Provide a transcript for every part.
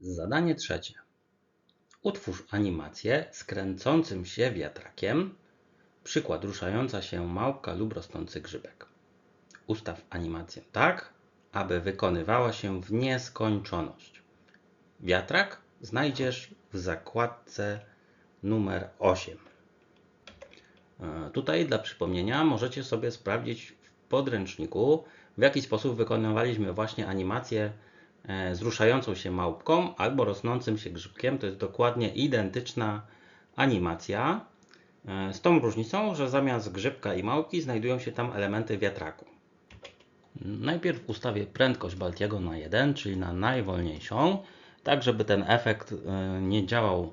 Zadanie trzecie. Utwórz animację z kręcącym się wiatrakiem. Przykład ruszająca się małpka lub rosnący grzybek. Ustaw animację tak, aby wykonywała się w nieskończoność. Wiatrak znajdziesz w zakładce numer 8. E, Tutaj dla przypomnienia możecie sobie sprawdzić w podręczniku, w jaki sposób wykonywaliśmy właśnie animację e, z ruszającą się małpką albo rosnącym się grzybkiem. To jest dokładnie identyczna animacja, e, z tą różnicą, że zamiast grzybka i małpki znajdują się tam elementy wiatraku. Najpierw ustawię prędkość Baltiego na 1, czyli na najwolniejszą, tak żeby ten efekt e, nie działał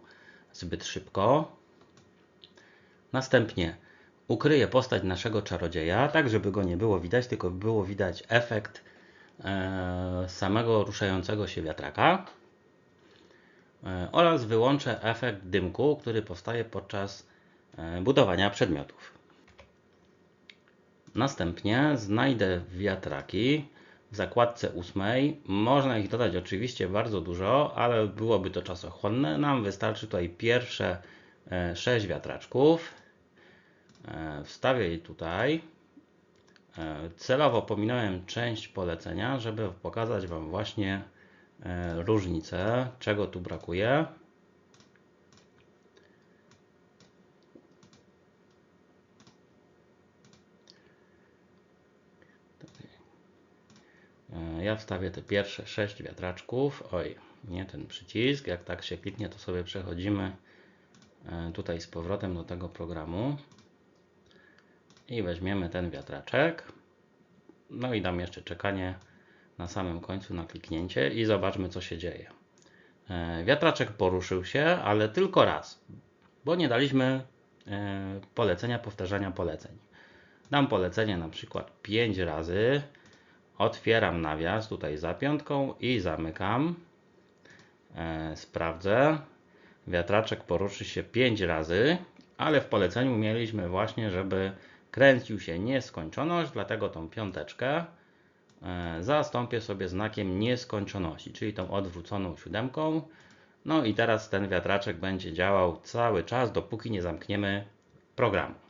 zbyt szybko. Następnie ukryję postać naszego czarodzieja, tak żeby go nie było widać, tylko było widać efekt samego ruszającego się wiatraka. E, Oraz wyłączę efekt dymku, który powstaje podczas e, budowania przedmiotów. Następnie znajdę wiatraki w zakładce ósmej. Można ich dodać oczywiście bardzo dużo, ale byłoby to czasochłonne. Nam wystarczy tutaj pierwsze 6 wiatraczków. E, Wstawię je tutaj. E, Celowo pominąłem część polecenia, żeby pokazać Wam właśnie e, różnicę, czego tu brakuje. E, Ja wstawię te pierwsze 6 wiatraczków. Oj, nie ten przycisk. Jak tak się kliknie, to sobie przechodzimy tutaj z powrotem do tego programu. I weźmiemy ten wiatraczek. No i dam jeszcze czekanie na samym końcu na kliknięcie i zobaczmy co się dzieje. E, Wiatraczek poruszył się, ale tylko raz, bo nie daliśmy e, polecenia powtarzania poleceń. Dam polecenie na przykład 5 razy. Otwieram nawias tutaj za piątką i zamykam. E, Sprawdzę. Wiatraczek poruszy się 5 razy, ale w poleceniu mieliśmy właśnie, żeby kręcił się nieskończoność, dlatego tą piąteczkę e, zastąpię sobie znakiem nieskończoności, czyli tą odwróconą siódemką. No i teraz ten wiatraczek będzie działał cały czas, dopóki nie zamkniemy programu.